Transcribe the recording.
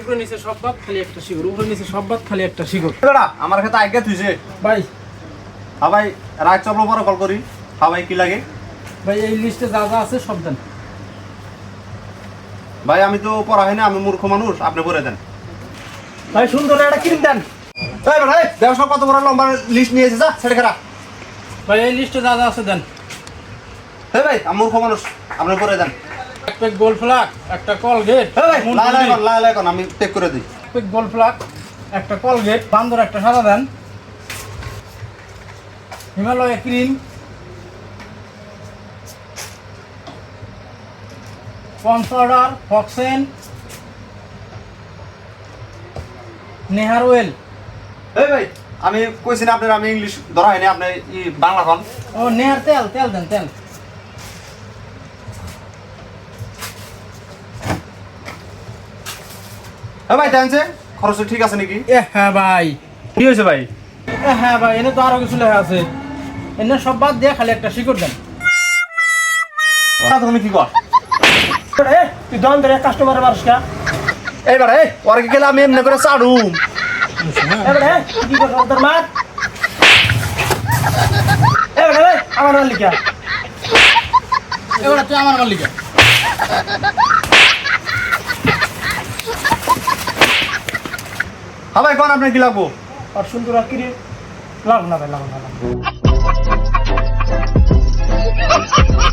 উপরে নিচে সব বাদ খালি একটা শিকড়। উপরে নিচে সব বাদ খালি একটা শিকড়। বেটা আমার কাছে আজ্ঞা তুইছে ভাই। হ্যাঁ ভাই রাগ চপল পরে কল করি। হ্যাঁ ভাই কি লাগে? ভাই এই লিস্টে যা যা আছে সব দেন। ভাই আমি তো পড়া হয় না আমি মূর্খ মানুষ আপনি করে দেন। ভাই সুন্দর একটা ক্রিম দেন। দেড়শো কত বড় লম্বা লিস্ট নিয়েছে যা ছেড়ে খারাপ ভাই এই লিস্টে যা যা আছে দেন। হে ভাই আমি মূর্খ মানুষ আপনি করে দেন। প্যাক গোল ফ্লাক একটা কলগেট লাই কর আমি টেক করে দিই। প্যাক গোল ফ্লাক একটা কলগেট বান্দর একটা সাদা দেন। হিমালয় ক্রিম। পন্স পাউডার ফক্সেন নেহার ওয়েল এই ভাই আমি কইছি না আপনার আমি ইংলিশ ধরা হয়নি আপনি বাংলা কন ও নেহার তেল তেল দেন তেল। হ্যাঁ ভাই জানছে খরচ ঠিক আছে নাকি? এ হ্যাঁ ভাই। কি হয়েছে ভাই? এ হ্যাঁ ভাই এনে তো আরও কিছু লেখা আছে। এনে সব বাদ দিয়ে খালি একটা শিকড় দেন। তুমি কি কর? এ তুই দন ধরে কাস্টমার মারস কা? এইবার এই ওর গেলে আমি এমনি করে চাড়ুম এবারে কি করছ তোর মার? এবারে আমার মালিকা এবারে তুই আমার মালিকা হ্যাঁ ভাই কোন আপনার কি লাগবো আর সুন্দর আর কিরে লাভ না ভাই লাভ না।